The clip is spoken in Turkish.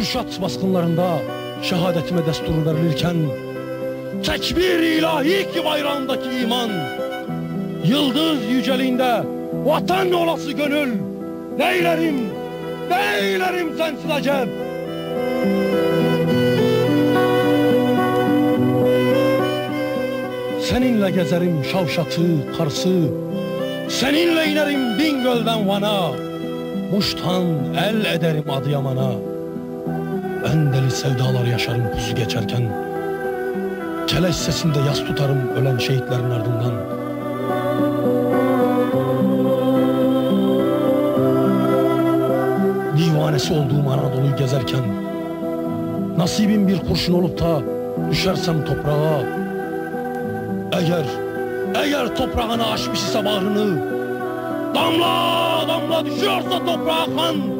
Kürşat baskınlarında şehadetime destur verilirken Tekbir ilahi ki bayrağındaki iman Yıldız yüceliğinde vatan olası gönül Neylerim, neylerim sensiz acep Seninle gezerim Şavşat'ı, Kars'ı Seninle inerim Bingöl'den Van'a Muş'tan el ederim Adıyaman'a Ben deli sevdalar yaşarım pusu geçerken. Keleş sesinde yas tutarım ölen şehitlerin ardından. Divanesi olduğum Anadolu'yu gezerken Nasibim bir kurşun olup da düşersem toprağa. Eğer, eğer toprağına aşmış ise bağrını Damla damla düşüyorsa toprağa kan